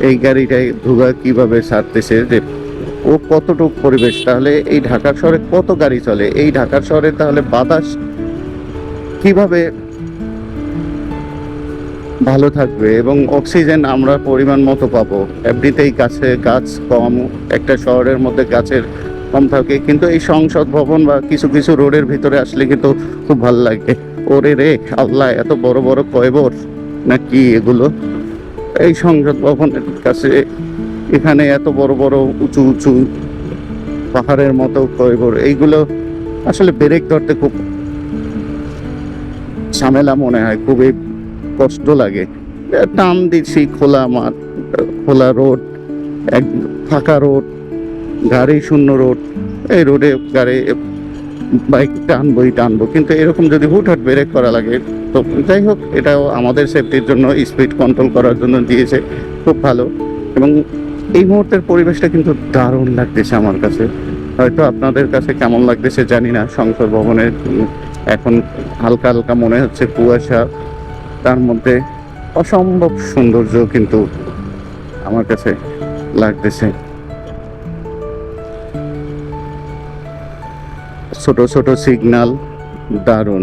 এই গাড়িটাই ধুয়া কীভাবে ছাড়তেছে যে ও কতটুক পরিবেশ? তাহলে এই ঢাকা শহরে কত গাড়ি চলে? এই ঢাকা শহরে তাহলে বাতাস কীভাবে ভালো থাকবে এবং অক্সিজেন আমরা পরিমাণ মতো পাবো? এমনিতেই গাছে গাছ কম, একটা শহরের মধ্যে গাছের কম থাকে, কিন্তু এই সংসদ ভবন বা কিছু কিছু রোডের ভিতরে আসলে কিন্তু খুব ভালো লাগে। ওরে রে, আল্লাহ, এত বড় বড় কয়বর? না কি এগুলো? এই সংসদ ভবনের কাছে এখানে এত বড় বড় উঁচু উঁচু পাহাড়ের মতো কয়বর এইগুলো আসলে ব্রেক ধরতে খুব ঝামেলা মনে হয়, খুবই কষ্ট লাগে। টান দিচ্ছি খোলা মাঠ, খোলা রোড, এক ফাঁকা রোড, গাড়ি শূন্য রোড, এই রোডে গাড়ি বাইক টানবোই টানবো। কিন্তু এরকম যদি হুটহাট ব্রেক করা লাগে, তো যাই হোক, এটাও আমাদের সেফটির জন্য স্পিড কন্ট্রোল করার জন্য দিয়েছে। খুব ভালো। এবং এই মুহূর্তের পরিবেশটা কিন্তু দারুণ লাগতেছে আমার কাছে। হয়তো আপনাদের কাছে কেমন লাগতেছে জানি না, সংসদ ভবনের এখন হালকা হালকা মনে হচ্ছে কুয়াশা। তার মধ্যে অসম্ভব সৌন্দর্য কিন্তু আমার কাছে লাগতেছে। ছোট ছোট সিগনাল দারুণ।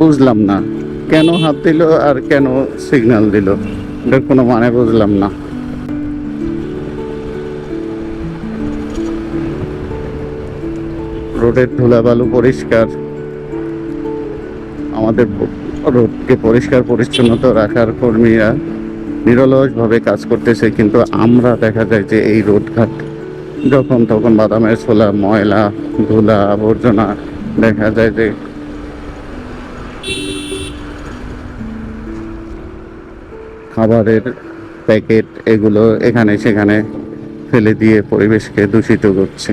বুঝলাম না, কেন হাত দিল আর কেন সিগন্যাল দিল? এটার কোনো মানে বুঝলাম না। রোডের ধুলাবালু পরিষ্কার। আমাদের রোডকে পরিষ্কার পরিচ্ছন্নতা রাখার কর্মীরা নিরলসভাবে কাজ করতেছে, কিন্তু আমরা দেখা যায় যে এই রোডঘাট যখন তখন বাদামের ছোলা, ময়লা, ধুলা, আবর্জনা দেখা যায় যে খাবারের প্যাকেট এগুলো এখানে সেখানে ফেলে দিয়ে পরিবেশকে দূষিত করছে।